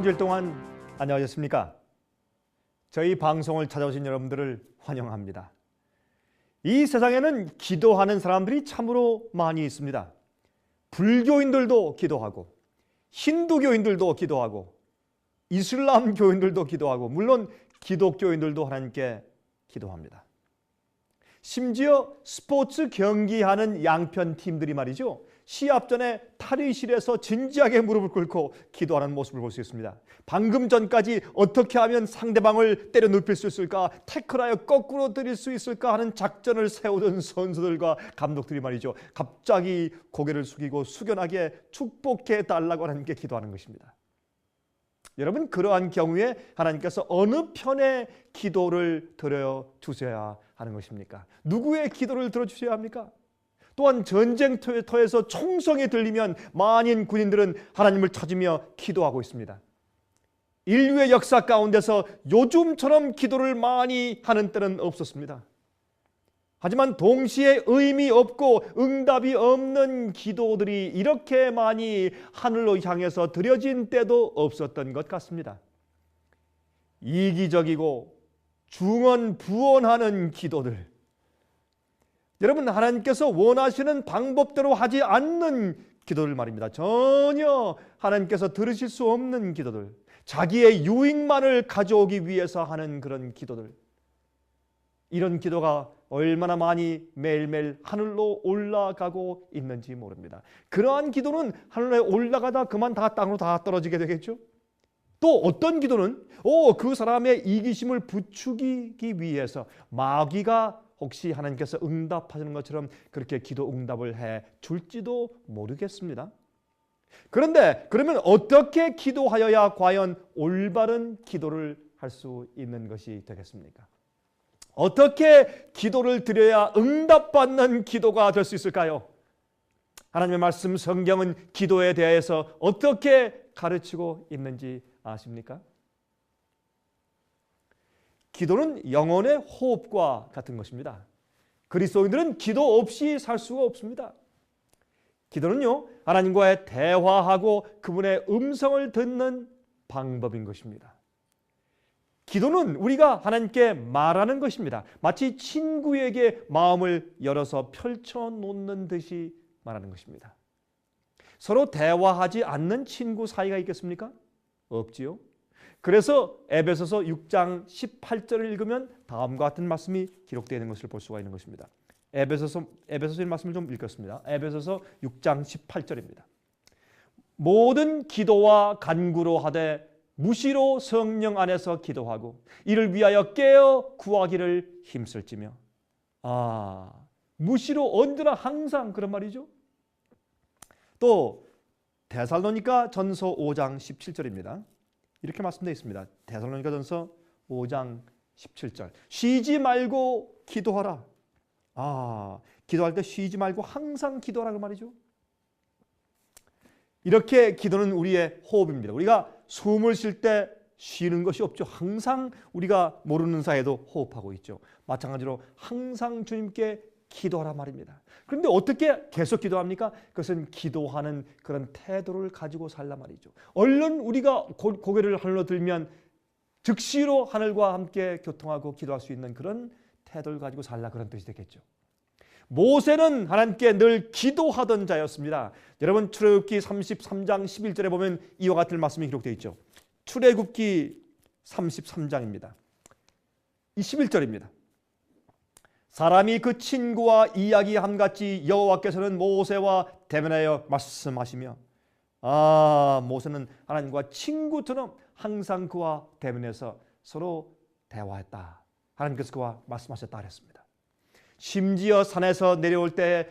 한 주일 동안 안녕하셨습니까? 저희 방송을 찾아오신 여러분들을 환영합니다. 이 세상에는 기도하는 사람들이 참으로 많이 있습니다. 불교인들도 기도하고 힌두교인들도 기도하고 이슬람 교인들도 기도하고 물론 기독교인들도 하나님께 기도합니다. 심지어 스포츠 경기하는 양편 팀들이 말이죠. 시합 전에 탈의실에서 진지하게 무릎을 꿇고 기도하는 모습을 볼 수 있습니다. 방금 전까지 어떻게 하면 상대방을 때려 눕힐 수 있을까, 태클하여 거꾸로 들일 수 있을까 하는 작전을 세우던 선수들과 감독들이 말이죠. 갑자기 고개를 숙이고 숙연하게 축복해 달라고 하나님께 기도하는 것입니다. 여러분 그러한 경우에 하나님께서 어느 편의 기도를 드려 주셔야 하는 것입니까? 누구의 기도를 들어 주셔야 합니까? 또한 전쟁터에서 총성이 들리면 많은 군인들은 하나님을 찾으며 기도하고 있습니다. 인류의 역사 가운데서 요즘처럼 기도를 많이 하는 때는 없었습니다. 하지만 동시에 의미 없고 응답이 없는 기도들이 이렇게 많이 하늘로 향해서 드려진 때도 없었던 것 같습니다. 이기적이고 중언 부언하는 기도들. 여러분 하나님께서 원하시는 방법대로 하지 않는 기도를 말입니다. 전혀 하나님께서 들으실 수 없는 기도들. 자기의 유익만을 가져오기 위해서 하는 그런 기도들. 이런 기도가 얼마나 많이 매일매일 하늘로 올라가고 있는지 모릅니다. 그러한 기도는 하늘에 올라가다 그만 다 땅으로 다 떨어지게 되겠죠. 또 어떤 기도는 오, 그 사람의 이기심을 부추기기 위해서 마귀가 혹시 하나님께서 응답하시는 것처럼 그렇게 기도 응답을 해 줄지도 모르겠습니다. 그런데 그러면 어떻게 기도하여야 과연 올바른 기도를 할 수 있는 것이 되겠습니까? 어떻게 기도를 드려야 응답받는 기도가 될 수 있을까요? 하나님의 말씀 성경은 기도에 대해서 어떻게 가르치고 있는지 아십니까? 기도는 영혼의 호흡과 같은 것입니다. 그리스도인들은 기도 없이 살 수가 없습니다. 기도는요, 하나님과의 대화하고 그분의 음성을 듣는 방법인 것입니다. 기도는 우리가 하나님께 말하는 것입니다. 마치 친구에게 마음을 열어서 펼쳐 놓는 듯이 말하는 것입니다. 서로 대화하지 않는 친구 사이가 있겠습니까? 없지요. 그래서 에베소서 6장 18절을 읽으면 다음과 같은 말씀이 기록되어 있는 것을 볼 수가 있는 것입니다. 에베소서 에베소서의 말씀을 좀 읽겠습니다. 에베소서 6장 18절입니다. 모든 기도와 간구로 하되 무시로 성령 안에서 기도하고 이를 위하여 깨어 구하기를 힘쓸지며 아 무시로 언제나 항상 그런 말이죠. 또 데살로니가 전서 5장 17절입니다. 이렇게 말씀되어 있습니다. 데살로니가 전서 5장 17절 쉬지 말고 기도하라. 아 기도할 때 쉬지 말고 항상 기도하라 그 말이죠. 이렇게 기도는 우리의 호흡입니다. 우리가 숨을 쉴 때 쉬는 것이 없죠. 항상 우리가 모르는 사이에도 호흡하고 있죠. 마찬가지로 항상 주님께 기도하라 말입니다. 그런데 어떻게 계속 기도합니까? 그것은 기도하는 그런 태도를 가지고 살라 말이죠. 얼른 우리가 고, 개를 하늘로 들면 즉시로 하늘과 함께 교통하고 기도할 수 있는 그런 태도를 가지고 살라 그런 뜻이 되겠죠. 모세는 하나님께 늘 기도하던 자였습니다. 여러분 출애굽기 33장 11절에 보면 이와 같은 말씀이 기록되어 있죠. 출애굽기 33장입니다. 21절입니다. 사람이 그 친구와 이야기함 같이 여호와께서는 모세와 대면하여 말씀하시며 아 모세는 하나님과 친구처럼 항상 그와 대면해서 서로 대화했다. 하나님께서 그와 말씀하셨다 그랬습니다. 심지어 산에서 내려올 때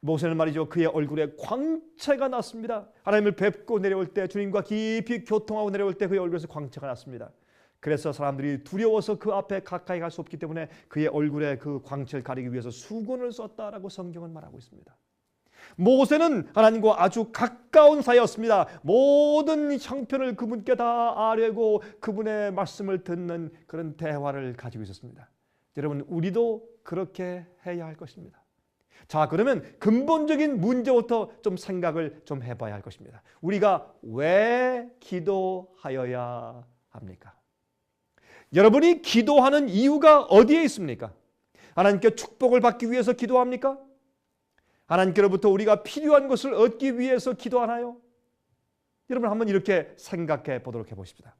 모세는 말이죠. 그의 얼굴에 광채가 났습니다. 하나님을 뵙고 내려올 때 주님과 깊이 교통하고 내려올 때 그의 얼굴에서 광채가 났습니다. 그래서 사람들이 두려워서 그 앞에 가까이 갈 수 없기 때문에 그의 얼굴에 그 광채를 가리기 위해서 수건을 썼다라고 성경은 말하고 있습니다. 모세는 하나님과 아주 가까운 사이였습니다. 모든 형편을 그분께 다 아뢰고 그분의 말씀을 듣는 그런 대화를 가지고 있었습니다. 여러분 우리도 그렇게 해야 할 것입니다. 자, 그러면 근본적인 문제부터 좀 생각을 좀 해봐야 할 것입니다. 우리가 왜 기도하여야 합니까? 여러분이 기도하는 이유가 어디에 있습니까? 하나님께 축복을 받기 위해서 기도합니까? 하나님께로부터 우리가 필요한 것을 얻기 위해서 기도하나요? 여러분 한번 이렇게 생각해 보도록 해보십시다.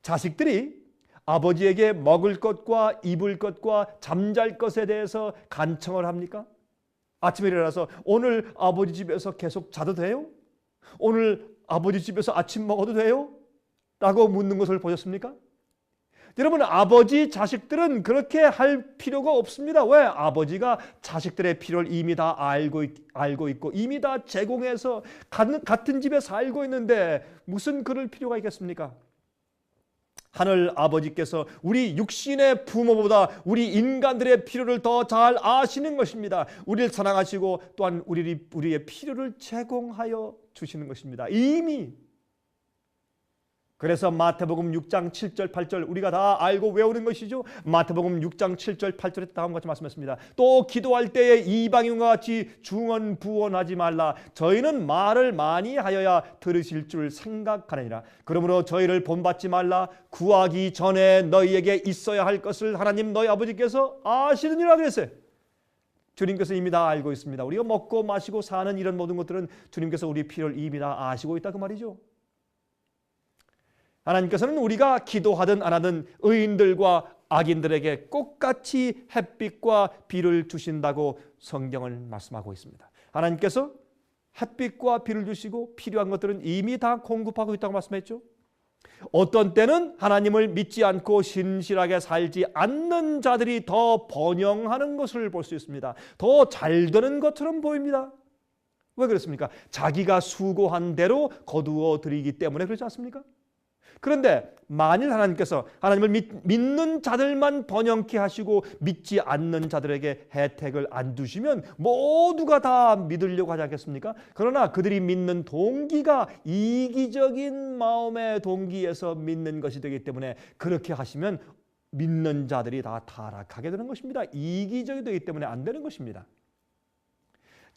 자식들이 아버지에게 먹을 것과 입을 것과 잠잘 것에 대해서 간청을 합니까? 아침에 일어나서 오늘 아버지 집에서 계속 자도 돼요? 오늘 아버지 집에서 아침 먹어도 돼요? 라고 묻는 것을 보셨습니까? 여러분 아버지 자식들은 그렇게 할 필요가 없습니다. 왜? 아버지가 자식들의 필요를 이미 다 알고 있, 알고 있고 이미 다 제공해서 같은, 같은 집에 살고 있는데 무슨 그럴 필요가 있겠습니까? 하늘 아버지께서 우리 육신의 부모보다 우리 인간들의 필요를 더 잘 아시는 것입니다. 우리를 사랑하시고 또한 우리 우리의 필요를 제공하여 주시는 것입니다. 이미 그래서 마태복음 6장 7절 8절 우리가 다 알고 외우는 것이죠. 마태복음 6장 7절 8절에 다음과 같이 말씀했습니다. 또 기도할 때에 이방인과 같이 중언 부언하지 말라. 저희는 말을 많이 하여야 들으실 줄 생각하느니라. 그러므로 저희를 본받지 말라. 구하기 전에 너희에게 있어야 할 것을 하나님 너희 아버지께서 아시느니라 그랬어요. 주님께서 이미 다 알고 있습니다. 우리가 먹고 마시고 사는 이런 모든 것들은 주님께서 우리 필요를 이미 다 아시고 있다 그 말이죠. 하나님께서는 우리가 기도하든 안 하든 의인들과 악인들에게 똑같이 햇빛과 비를 주신다고 성경은 말씀하고 있습니다. 하나님께서 햇빛과 비를 주시고 필요한 것들은 이미 다 공급하고 있다고 말씀했죠. 어떤 때는 하나님을 믿지 않고 신실하게 살지 않는 자들이 더 번영하는 것을 볼 수 있습니다. 더 잘 되는 것처럼 보입니다. 왜 그렇습니까? 자기가 수고한 대로 거두어 드리기 때문에 그렇지 않습니까? 그런데 만일 하나님께서 하나님을 믿, 는 자들만 번영케 하시고 믿지 않는 자들에게 혜택을 안 두시면 모두가 다 믿으려고 하지 않겠습니까? 그러나 그들이 믿는 동기가 이기적인 마음의 동기에서 믿는 것이 되기 때문에 그렇게 하시면 믿는 자들이 다 타락하게 되는 것입니다. 이기적이 되기 때문에 안 되는 것입니다.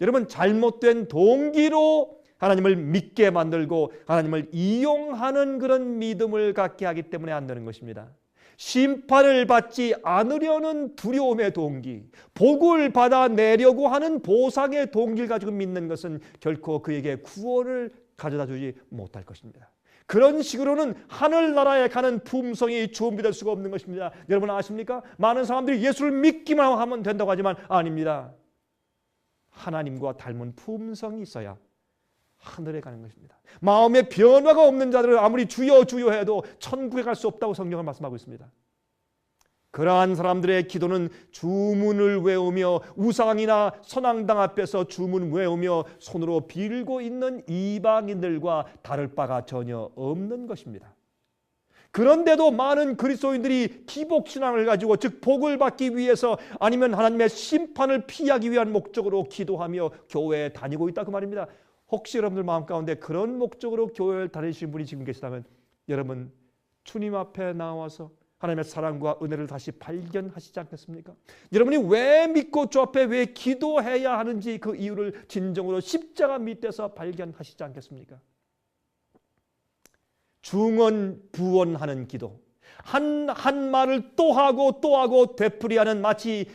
여러분 잘못된 동기로 하나님을 믿게 만들고 하나님을 이용하는 그런 믿음을 갖게 하기 때문에 안 되는 것입니다. 심판을 받지 않으려는 두려움의 동기, 복을 받아내려고 하는 보상의 동기를 가지고 믿는 것은 결코 그에게 구원을 가져다 주지 못할 것입니다. 그런 식으로는 하늘나라에 가는 품성이 준비될 수가 없는 것입니다. 여러분 아십니까? 많은 사람들이 예수를 믿기만 하면 된다고 하지만 아닙니다. 하나님과 닮은 품성이 있어야 하늘에 가는 것입니다. 마음의 변화가 없는 자들은 아무리 주여 주여 해도 천국에 갈 수 없다고 성경을 말씀하고 있습니다. 그러한 사람들의 기도는 주문을 외우며 우상이나 선앙당 앞에서 주문 외우며 손으로 빌고 있는 이방인들과 다를 바가 전혀 없는 것입니다. 그런데도 많은 그리스도인들이 기복 신앙을 가지고 즉 복을 받기 위해서 아니면 하나님의 심판을 피하기 위한 목적으로 기도하며 교회에 다니고 있다 그 말입니다. 혹시 여러분들 마음 가운데 그런 목적으로 교회를 다니시는 분이 지금 계시다면 여러분 주님 앞에 나와서 하나님의 사랑과 은혜를 다시 발견하시지 않겠습니까? 여러분이 왜 믿고 주 앞에 왜 기도해야 하는지 그 이유를 진정으로 십자가 밑에서 발견하시지 않겠습니까? 중언 부언하는 기도 한, 한 말을 또 하고 또 하고 되풀이하는 마치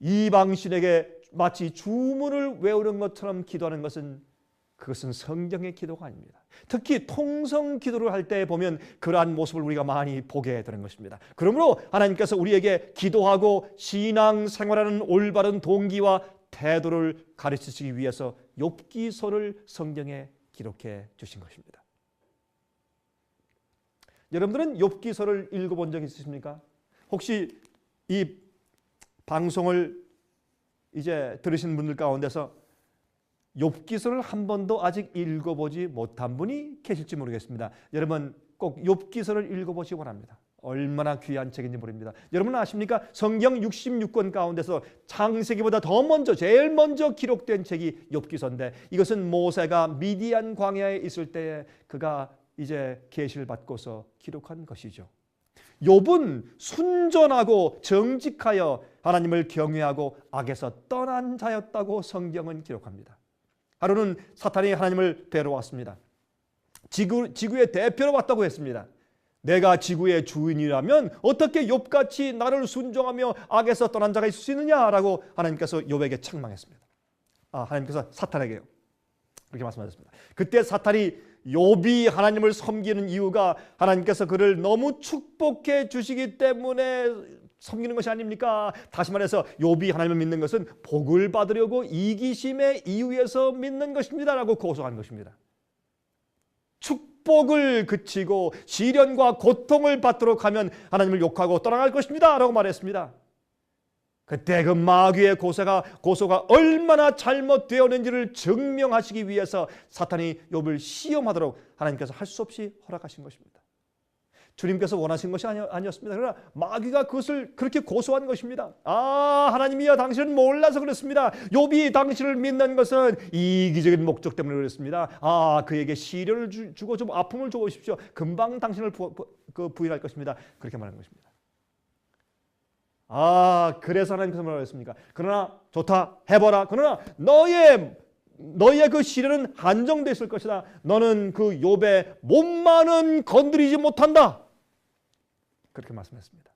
이방신에게 마치 주문을 외우는 것처럼 기도하는 것은 그것은 성경의 기도가 아닙니다. 특히 통성 기도를 할 때 보면 그러한 모습을 우리가 많이 보게 되는 것입니다. 그러므로 하나님께서 우리에게 기도하고 신앙 생활하는 올바른 동기와 태도를 가르치시기 위해서 욥기서를 성경에 기록해 주신 것입니다. 여러분들은 욥기서를 읽어본 적 있으십니까? 혹시 이 방송을 이제 들으신 분들 가운데서 욥기서를 한 번도 아직 읽어보지 못한 분이 계실지 모르겠습니다. 여러분 꼭 욥기서를 읽어보시기 바랍니다. 얼마나 귀한 책인지 모릅니다. 여러분 아십니까? 성경 66권 가운데서 창세기보다 더 먼저 제일 먼저 기록된 책이 욥기서인데 이것은 모세가 미디안 광야에 있을 때에 그가 이제 계시를 받고서 기록한 것이죠. 욥은 순전하고 정직하여 하나님을 경외하고 악에서 떠난 자였다고 성경은 기록합니다. 하루는 사탄이 하나님을 뵈러 왔습니다. 지구, 지구의 대표로 왔다고 했습니다. 내가 지구의 주인이라면 어떻게 욥같이 나를 순종하며 악에서 떠난 자가 있을 수 있느냐라고 하나님께서 욥에게 책망했습니다. 아, 하나님께서 사탄에게요. 그렇게 말씀하셨습니다. 그때 사탄이 욥이 하나님을 섬기는 이유가 하나님께서 그를 너무 축복해 주시기 때문에 섬기는 것이 아닙니까? 다시 말해서 욥이 하나님을 믿는 것은 복을 받으려고 이기심의 이유에서 믿는 것입니다라고 고소한 것입니다. 축복을 그치고 시련과 고통을 받도록 하면 하나님을 욕하고 떠나갈 것입니다라고 말했습니다. 그때 그 마귀의 고소가 고소가 얼마나 잘못되었는지를 증명하시기 위해서 사탄이 욥을 시험하도록 하나님께서 할 수 없이 허락하신 것입니다. 주님께서 원하신 것이 아니었습니다. 그러나 마귀가 그것을 그렇게 고소한 것입니다. 아, 하나님이여 당신은 몰라서 그렇습니다. 욥이 당신을 믿는 것은 이기적인 목적 때문에 그렇습니다. 아, 그에게 시련을 주, 주고 좀 아픔을 줘 보십시오. 금방 당신을 부, 부, 그 부인할 것입니다. 그렇게 말하는 것입니다. 아, 그래서 하나님께서 했습니까? 그러나 좋다. 해보라. 그러나 너의 너의 그 시련은 한정돼 있을 것이다. 너는 그 욥의 몸만은 건드리지 못한다. 그렇게 말씀했습니다.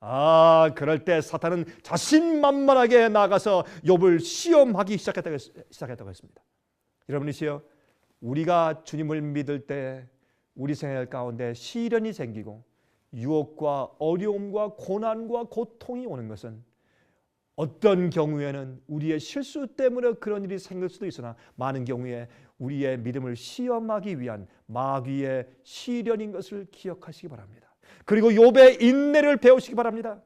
아, 그럴 때 사탄은 자신만만하게 나가서 욥을 시험하기 시작했다고, 시작했다고 했습니다. 여러분이시여, 우리가 주님을 믿을 때 우리 생활 가운데 시련이 생기고 유혹과 어려움과 고난과 고통이 오는 것은 어떤 경우에는 우리의 실수 때문에 그런 일이 생길 수도 있으나 많은 경우에 우리의 믿음을 시험하기 위한 마귀의 시련인 것을 기억하시기 바랍니다. 그리고 욥의 인내를 배우시기 바랍니다.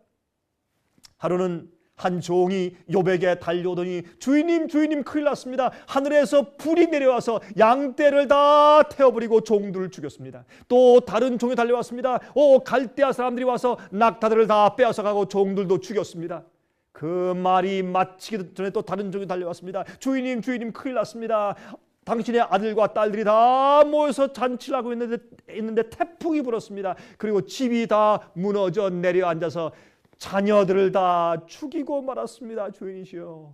하루는 한 종이 욥에게 달려오더니 주인님 주인님 큰일 났습니다. 하늘에서 불이 내려와서 양떼를 다 태워버리고 종들을 죽였습니다. 또 다른 종이 달려왔습니다. 오 갈대아 사람들이 와서 낙타들을 다 빼앗아가고 종들도 죽였습니다. 그 말이 마치기 전에 또 다른 종이 달려왔습니다. 주인님 주인님 큰일 났습니다. 당신의 아들과 딸들이 다 모여서 잔치를 하고 있는데, 있는데 태풍이 불었습니다. 그리고 집이 다 무너져 내려앉아서 자녀들을 다 죽이고 말았습니다. 주인이시여.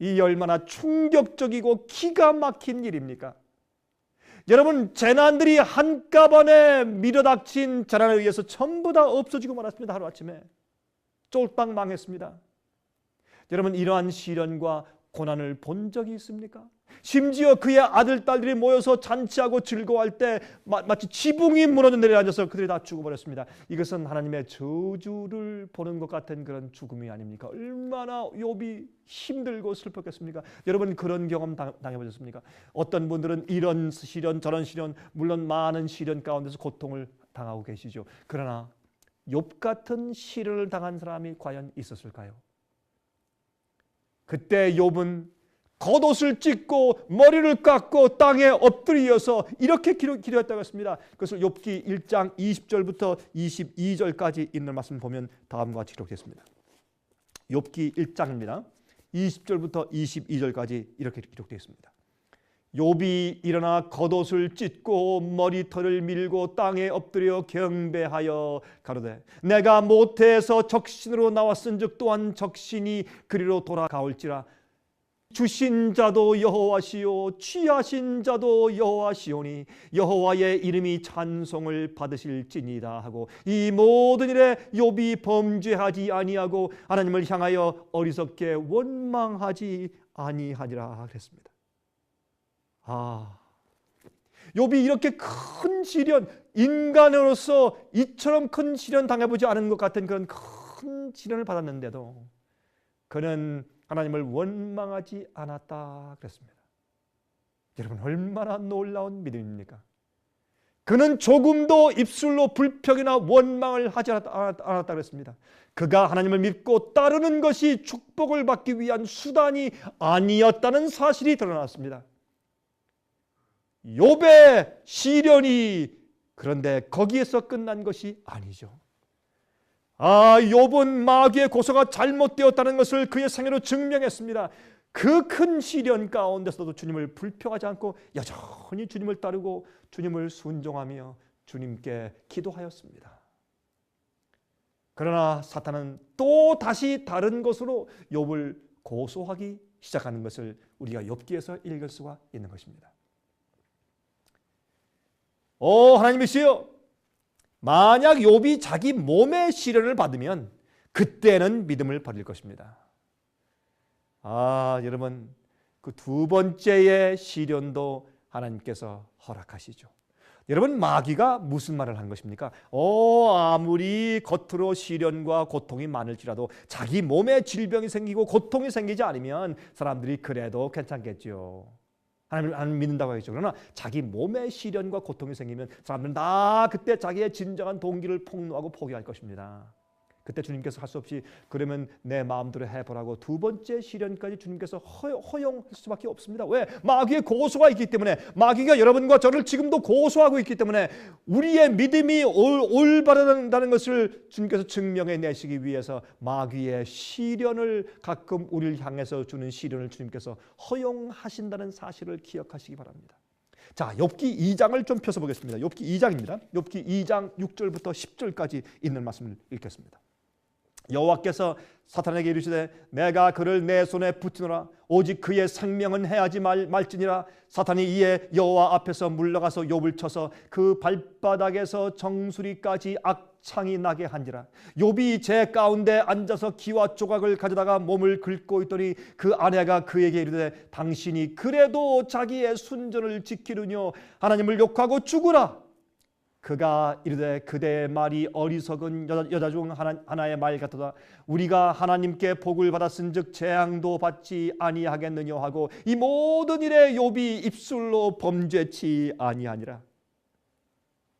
이 얼마나 충격적이고 기가 막힌 일입니까? 여러분 재난들이 한꺼번에 밀어닥친 재난에 의해서 전부 다 없어지고 말았습니다. 하루아침에. 쫄딱 망했습니다. 여러분 이러한 시련과 고난을 본 적이 있습니까? 심지어 그의 아들 딸들이 모여서 잔치하고 즐거워할 때 마치 지붕이 무너져 내려앉아서 그들이 다 죽어버렸습니다. 이것은 하나님의 저주를 보는 것 같은 그런 죽음이 아닙니까? 얼마나 욥이 힘들고 슬펐겠습니까? 여러분 그런 경험 당해보셨습니까? 어떤 분들은 이런 시련 저런 시련 물론 많은 시련 가운데서 고통을 당하고 계시죠. 그러나 욥 같은 시련을 당한 사람이 과연 있었을까요? 그때 욥은 겉옷을 찢고 머리를 깎고 땅에 엎드려서 이렇게 기도, 기도했다고 했습니다. 그것을 욥기 1장 20절부터 22절까지 있는 말씀 보면 다음과 같이 기록됐습니다. 욥기 1장입니다. 20절부터 22절까지 이렇게 기록되어 있습니다. 욥이 일어나 겉옷을 찢고 머리털을 밀고 땅에 엎드려 경배하여 가로되 내가 모태에서 적신으로 나왔은즉 또한 적신이 그리로 돌아가올지라 주신 자도 여호와시요 취하신 자도 여호와시오니 여호와의 이름이 찬송을 받으실지니다 하고 이 모든 일에 욥이 범죄하지 아니하고 하나님을 향하여 어리석게 원망하지 아니하니라 그랬습니다. 아, 욥이 이렇게 큰 시련, 인간으로서 이처럼 큰 시련 당해보지 않은 것 같은 그런 큰 시련을 받았는데도 그는 하나님을 원망하지 않았다 그랬습니다. 여러분 얼마나 놀라운 믿음입니까? 그는 조금도 입술로 불평이나 원망을 하지 않았다, 그랬습니다. 그가 하나님을 믿고 따르는 것이 축복을 받기 위한 수단이 아니었다는 사실이 드러났습니다. 욥의 시련이 그런데 거기에서 끝난 것이 아니죠. 아, 욥은 마귀의 고소가 잘못되었다는 것을 그의 생애로 증명했습니다. 그 큰 시련 가운데서도 주님을 불평하지 않고 여전히 주님을 따르고 주님을 순종하며 주님께 기도하였습니다. 그러나 사탄은 또 다시 다른 것으로 욥을 고소하기 시작하는 것을 우리가 욥기에서 읽을 수가 있는 것입니다. 오 하나님이시여 만약 욥이 자기 몸의 시련을 받으면 그때는 믿음을 버릴 것입니다. 아 여러분 그 두 번째의 시련도 하나님께서 허락하시죠. 여러분 마귀가 무슨 말을 한 것입니까? 어 아무리 겉으로 시련과 고통이 많을지라도 자기 몸에 질병이 생기고 고통이 생기지 않으면 사람들이 그래도 괜찮겠죠. 하나님을 안 믿는다고 하죠. 그러나 자기 몸에 시련과 고통이 생기면 사람들은 다 그때 자기의 진정한 동기를 폭로하고 포기할 것입니다. 그때 주님께서 할 수 없이 그러면 내 마음대로 해보라고 두 번째 시련까지 주님께서 허용, 할 수밖에 없습니다. 왜? 마귀의 고소가 있기 때문에 마귀가 여러분과 저를 지금도 고소하고 있기 때문에 우리의 믿음이 올, 올바르다는 것을 주님께서 증명해 내시기 위해서 마귀의 시련을 가끔 우리를 향해서 주는 시련을 주님께서 허용하신다는 사실을 기억하시기 바랍니다. 자, 욥기 2장을 좀 펴서 보겠습니다. 욥기 2장입니다. 욥기 2장 6절부터 10절까지 있는 말씀을 읽겠습니다. 여호와께서 사탄에게 이르시되 내가 그를 내 손에 붙이노라. 오직 그의 생명은 해하지 말, 말지니라. 사탄이 이에 여호와 앞에서 물러가서 욥을 쳐서 그 발바닥에서 정수리까지 악창이 나게 한지라. 욥이 제 가운데 앉아서 기와 조각을 가져다가 몸을 긁고 있더니 그 아내가 그에게 이르되 당신이 그래도 자기의 순전을 지키느뇨. 하나님을 욕하고 죽으라 그가 이르되 그대의 말이 어리석은 여자, 여자 중 하나, 하나 의 말 같도다. 우리가 하나님께 복을 받았은즉 재앙도 받지 아니하겠느냐 하고 이 모든 일에 욥이 입술로 범죄치 아니하니라.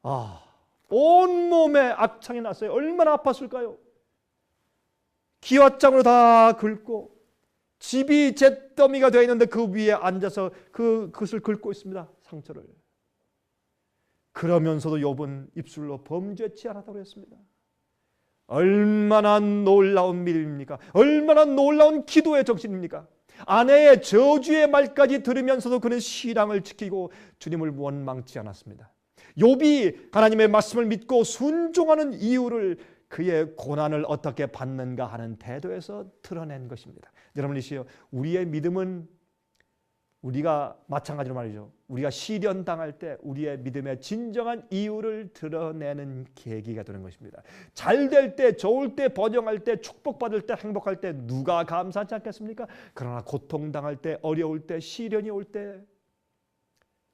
아 온몸에 악창이 났어요. 얼마나 아팠을까요? 기왓장으로 다 긁고 집이 잿더미가 되어 있는데 그 위에 앉아서 그 그것을 긁고 있습니다 상처를 그러면서도 욥은 입술로 범죄치 않았다고 했습니다. 얼마나 놀라운 믿음입니까? 얼마나 놀라운 기도의 정신입니까? 아내의 저주의 말까지 들으면서도 그는 신앙을 지키고 주님을 원망치 않았습니다. 욥이 하나님의 말씀을 믿고 순종하는 이유를 그의 고난을 어떻게 받는가 하는 태도에서 드러낸 것입니다. 여러분 이시여 우리의 믿음은 우리가 마찬가지로 말이죠. 우리가 시련 당할 때 우리의 믿음의 진정한 이유를 드러내는 계기가 되는 것입니다. 잘 될 때, 좋을 때, 번영할 때, 축복받을 때, 행복할 때 누가 감사하지 않겠습니까? 그러나 고통 당할 때, 어려울 때, 시련이 올 때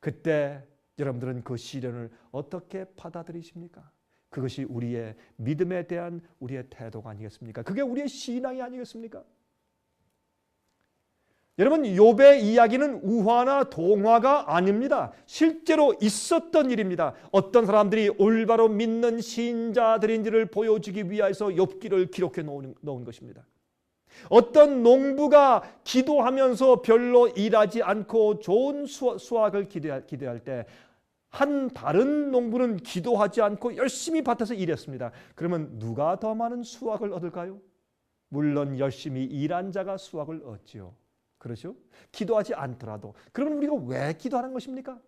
그때 여러분들은 그 시련을 어떻게 받아들이십니까? 그것이 우리의 믿음에 대한 우리의 태도가 아니겠습니까? 그게 우리의 신앙이 아니겠습니까? 여러분 욥의 이야기는 우화나 동화가 아닙니다. 실제로 있었던 일입니다. 어떤 사람들이 올바로 믿는 신자들인지를 보여주기 위해서 욥기를 기록해 놓은, 놓은 것입니다. 어떤 농부가 기도하면서 별로 일하지 않고 좋은 수확을 기대할, 기대할 때 한 다른 농부는 기도하지 않고 열심히 밭에서 일했습니다. 그러면 누가 더 많은 수확을 얻을까요? 물론 열심히 일한 자가 수확을 얻지요. 그렇죠? 기도하지 않더라도. 그러면 우리가 왜 기도하는 것입니까?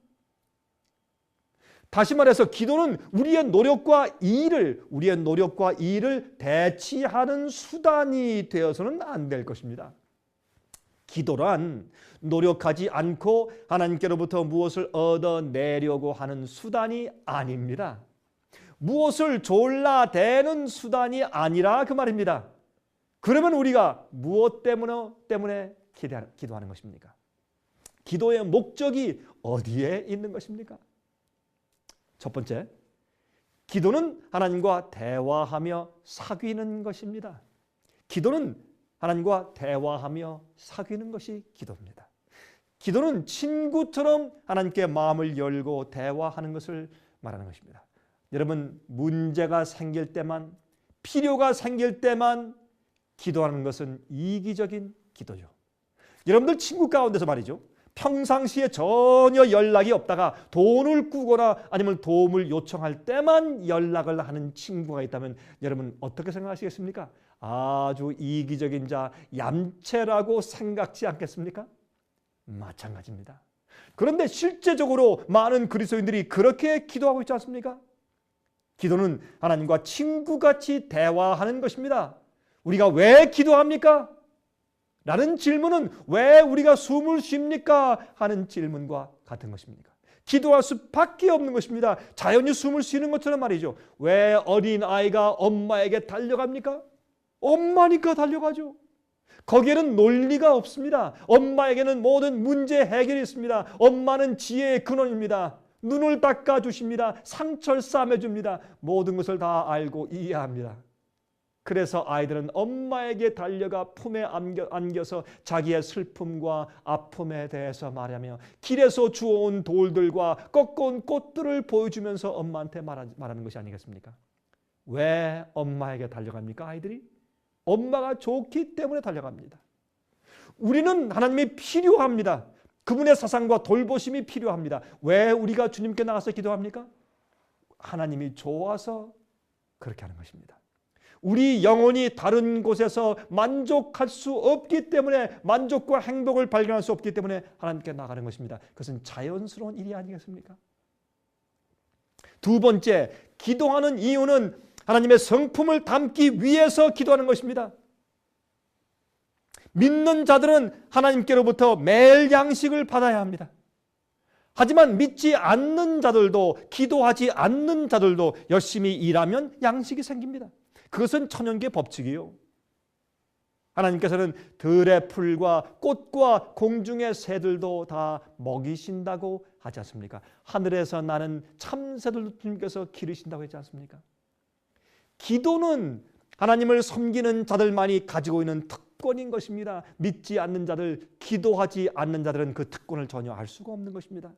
다시 말해서 기도는 우리의 노력과 일을 우리의 노력과 일을 대치하는 수단이 되어서는 안 될 것입니다. 기도란 노력하지 않고 하나님께로부터 무엇을 얻어내려고 하는 수단이 아닙니다. 무엇을 졸라대는 수단이 아니라 그 말입니다. 그러면 우리가 무엇 때문에 때문에 기도하는 것입니까? 기도의 목적이 어디에 있는 것입니까? 첫 번째, 기도는 하나님과 대화하며 사귀는 것입니다. 기도는 하나님과 대화하며 사귀는 것이 기도입니다. 기도는 친구처럼 하나님께 마음을 열고 대화하는 것을 말하는 것입니다. 여러분, 문제가 생길 때만, 필요가 생길 때만 기도하는 것은 이기적인 기도죠. 여러분들 친구 가운데서 말이죠. 평상시에 전혀 연락이 없다가 돈을 꾸거나 아니면 도움을 요청할 때만 연락을 하는 친구가 있다면 여러분 어떻게 생각하시겠습니까? 아주 이기적인 자, 얌체라고 생각지 않겠습니까? 마찬가지입니다. 그런데 실제적으로 많은 그리스도인들이 그렇게 기도하고 있지 않습니까? 기도는 하나님과 친구같이 대화하는 것입니다. 우리가 왜 기도합니까? 라는 질문은 왜 우리가 숨을 쉽니까? 하는 질문과 같은 것입니까? 기도할 수밖에 없는 것입니다. 자연히 숨을 쉬는 것처럼 말이죠. 왜 어린 아이가 엄마에게 달려갑니까? 엄마니까 달려가죠. 거기에는 논리가 없습니다. 엄마에게는 모든 문제 해결이 있습니다. 엄마는 지혜의 근원입니다. 눈을 닦아 주십니다. 상처를 싸매 줍니다. 모든 것을 다 알고 이해합니다. 그래서 아이들은 엄마에게 달려가 품에 안겨, 안겨 서 자기의 슬픔과 아픔에 대해서 말하며 길에서 주워온 돌들과 꺾어온 꽃들을 보여주면서 엄마한테 말하, 말하는 것이 아니겠습니까? 왜 엄마에게 달려갑니까? 아이들이? 엄마가 좋기 때문에 달려갑니다. 우리는 하나님이 필요합니다. 그분의 사상과 돌보심이 필요합니다. 왜 우리가 주님께 나가서 기도합니까? 하나님이 좋아서 그렇게 하는 것입니다. 우리 영혼이 다른 곳에서 만족할 수 없기 때문에 만족과 행복을 발견할 수 없기 때문에 하나님께 나가는 것입니다. 그것은 자연스러운 일이 아니겠습니까? 두 번째, 기도하는 이유는 하나님의 성품을 담기 위해서 기도하는 것입니다. 믿는 자들은 하나님께로부터 매일 양식을 받아야 합니다. 하지만 믿지 않는 자들도 기도하지 않는 자들도 열심히 일하면 양식이 생깁니다. 그것은 천연계 법칙이요. 하나님께서는 들의 풀과 꽃과 공중의 새들도 다 먹이신다고 하지 않습니까? 하늘에서 나는 참새들도 주님께서 기르신다고 하지 않습니까? 기도는 하나님을 섬기는 자들만이 가지고 있는 특권인 것입니다. 믿지 않는 자들, 기도하지 않는 자들은 그 특권을 전혀 알 수가 없는 것입니다.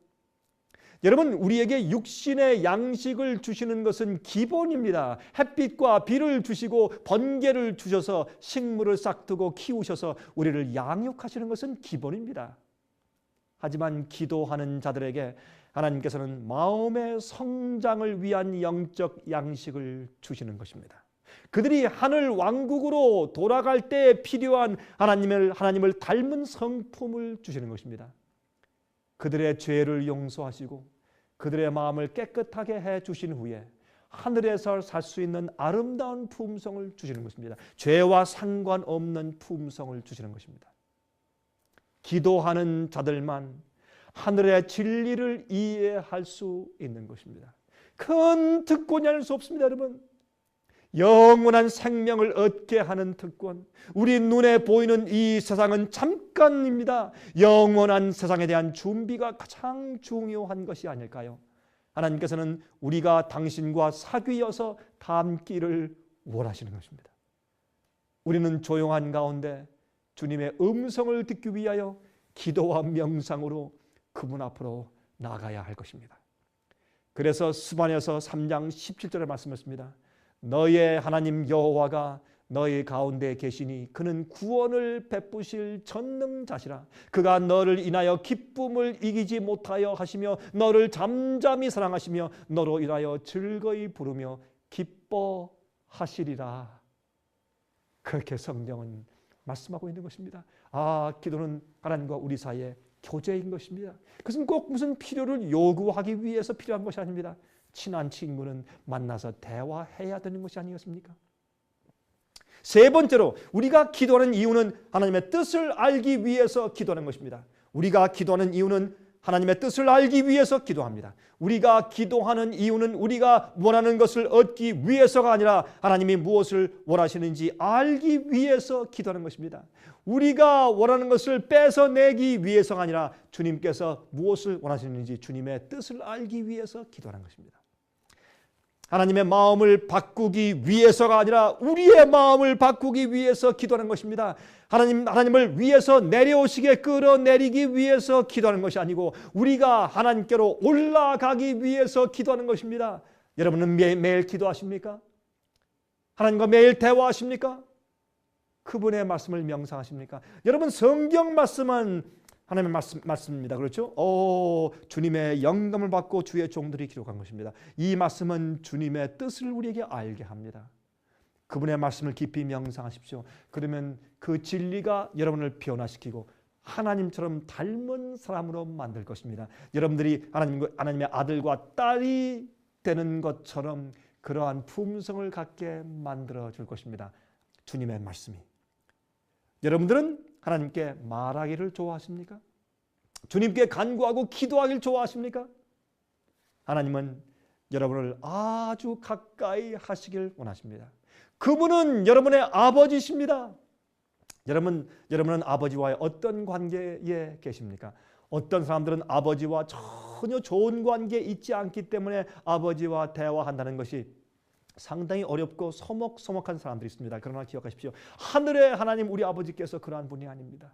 여러분 우리에게 육신의 양식을 주시는 것은 기본입니다. 햇빛과 비를 주시고 번개를 주셔서 식물을 싹두고 키우셔서 우리를 양육하시는 것은 기본입니다. 하지만 기도하는 자들에게 하나님께서는 마음의 성장을 위한 영적 양식을 주시는 것입니다. 그들이 하늘 왕국으로 돌아갈 때 필요한 하나님을 하나님을 닮은 성품을 주시는 것입니다. 그들의 죄를 용서하시고 그들의 마음을 깨끗하게 해 주신 후에 하늘에서 살 수 있는 아름다운 품성을 주시는 것입니다. 죄와 상관없는 품성을 주시는 것입니다. 기도하는 자들만 하늘의 진리를 이해할 수 있는 것입니다. 큰 특권이 아닐 수 없습니다, 여러분. 영원한 생명을 얻게 하는 특권. 우리 눈에 보이는 이 세상은 잠깐입니다. 영원한 세상에 대한 준비가 가장 중요한 것이 아닐까요? 하나님께서는 우리가 당신과 사귀어서 닮기를 원하시는 것입니다. 우리는 조용한 가운데 주님의 음성을 듣기 위하여 기도와 명상으로 그분 앞으로 나가야 할 것입니다. 그래서 스반에서 3장 17절에 말씀했습니다. 너의 하나님 여호와가 너희 가운데 계시니 그는 구원을 베푸실 전능자시라. 그가 너를 인하여 기쁨을 이기지 못하여 하시며 너를 잠잠히 사랑하시며 너로 인하여 즐거이 부르며 기뻐하시리라. 그렇게 성경은 말씀하고 있는 것입니다. 아 기도는 하나님과 우리 사이에 교제인 것입니다. 그것은 꼭 무슨 필요를 요구하기 위해서 필요한 것이 아닙니다 친한 친구는 만나서 대화해야 되는 것이 아니겠습니까? 세 번째로 우리가 기도하는 이유는 하나님의 뜻을 알기 위해서 기도하는 것입니다. 우리가 기도하는 이유는 하나님의 뜻을 알기 위해서 기도합니다. 우리가 기도하는 이유는 우리가 원하는 것을 얻기 위해서가 아니라 하나님이 무엇을 원하시는지 알기 위해서 기도하는 것입니다. 우리가 원하는 것을 뺏어내기 위해서가 아니라 주님께서 무엇을 원하시는지 주님의 뜻을 알기 위해서 기도하는 것입니다. 하나님의 마음을 바꾸기 위해서가 아니라 우리의 마음을 바꾸기 위해서 기도하는 것입니다. 하나님 하나님을 위해서 내려오시게 끌어내리기 위해서 기도하는 것이 아니고 우리가 하나님께로 올라가기 위해서 기도하는 것입니다. 여러분은 매, 매일 기도하십니까? 하나님과 매일 대화하십니까? 그분의 말씀을 명상하십니까? 여러분 성경 말씀은 하나님의 말씀, 말씀입니다. 그렇죠? 오, 주님의 영감을 받고 주의 종들이 기록한 것입니다. 이 말씀은 주님의 뜻을 우리에게 알게 합니다. 그분의 말씀을 깊이 명상하십시오. 그러면 그 진리가 여러분을 변화시키고 하나님처럼 닮은 사람으로 만들 것입니다. 여러분들이 하나님, 하나님의 아들과 딸이 되는 것처럼 그러한 품성을 갖게 만들어 줄 것입니다. 주님의 말씀이. 여러분들은 하나님께 말하기를 좋아하십니까? 주님께 간구하고 기도하기를 좋아하십니까? 하나님은 여러분을 아주 가까이 하시길 원하십니다. 그분은 여러분의 아버지십니다. 여러분, 여러분은 아버지와의 어떤 관계에 계십니까? 어떤 사람들은 아버지와 전혀 좋은 관계에 있지 않기 때문에 아버지와 대화한다는 것이 상당히 어렵고 서먹서먹한 사람들이 있습니다. 그러나 기억하십시오. 하늘의 하나님 우리 아버지께서 그러한 분이 아닙니다.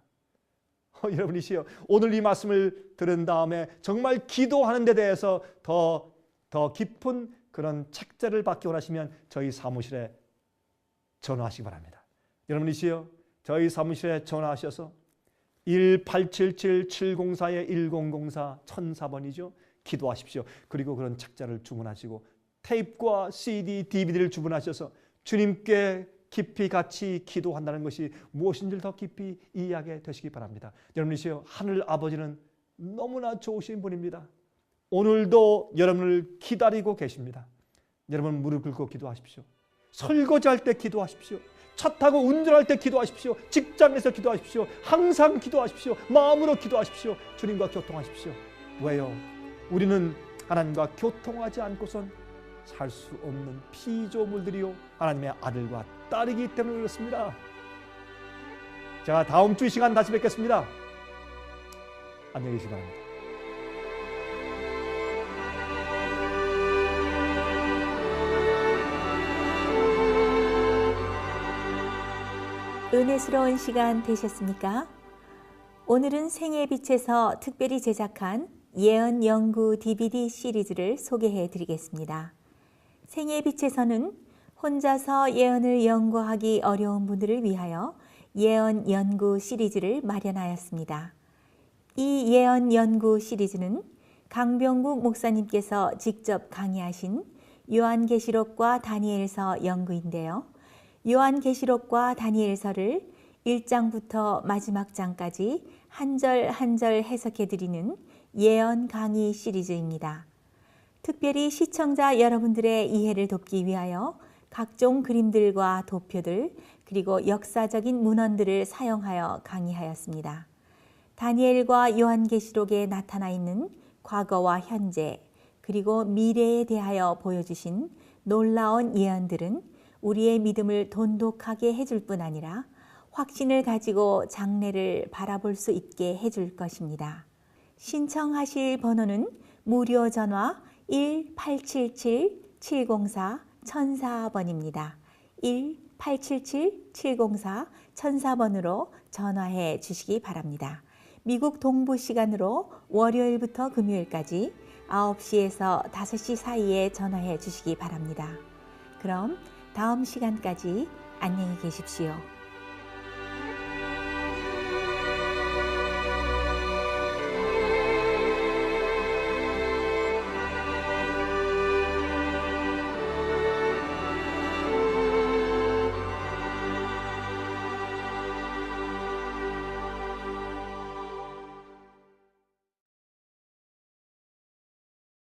어, 여러분이시여 오늘 이 말씀을 들은 다음에 정말 기도하는 데 대해서 더, 더 깊은 그런 책자를 받기 원하시면 저희 사무실에 전화하시기 바랍니다. 여러분이시여 저희 사무실에 전화하셔서 1877-704-1004 1004번이죠. 기도하십시오. 그리고 그런 책자를 주문하시고 테이프와 CD, DVD를 주문하셔서 주님께 깊이 같이 기도한다는 것이 무엇인지를 더 깊이 이해하게 되시기 바랍니다. 여러분이시여 하늘 아버지는 너무나 좋으신 분입니다. 오늘도 여러분을 기다리고 계십니다. 여러분 무릎 꿇고 기도하십시오. 설거지할 때 기도하십시오. 차 타고 운전할 때 기도하십시오. 직장에서 기도하십시오. 항상 기도하십시오. 마음으로 기도하십시오. 주님과 교통하십시오. 왜요? 우리는 하나님과 교통하지 않고선 살 수 없는 피조물들이요. 하나님의 아들과 딸이기 때문에 그렇습니다. 자, 다음 주 이 시간 다시 뵙겠습니다. 안녕히 계시기 바랍니다. 은혜스러운 시간 되셨습니까? 오늘은 생의 빛에서 특별히 제작한 예언 연구 DVD 시리즈를 소개해 드리겠습니다. 생의 빛에서는 혼자서 예언을 연구하기 어려운 분들을 위하여 예언 연구 시리즈를 마련하였습니다. 이 예언 연구 시리즈는 강병국 목사님께서 직접 강의하신 요한계시록과 다니엘서 연구인데요. 요한계시록과 다니엘서를 1장부터 마지막 장까지 한 절 한 절 해석해 드리는 예언 강의 시리즈입니다. 특별히 시청자 여러분들의 이해를 돕기 위하여 각종 그림들과 도표들 그리고 역사적인 문헌들을 사용하여 강의하였습니다. 다니엘과 요한계시록에 나타나 있는 과거와 현재 그리고 미래에 대하여 보여주신 놀라운 예언들은 우리의 믿음을 돈독하게 해줄 뿐 아니라 확신을 가지고 장래를 바라볼 수 있게 해줄 것입니다. 신청하실 번호는 무료 전화 1-877-704-1004번입니다. 1-877-704-1004번으로 전화해 주시기 바랍니다. 미국 동부 시간으로 월요일부터 금요일까지 9시에서 5시 사이에 전화해 주시기 바랍니다. 그럼 다음 시간까지 안녕히 계십시오.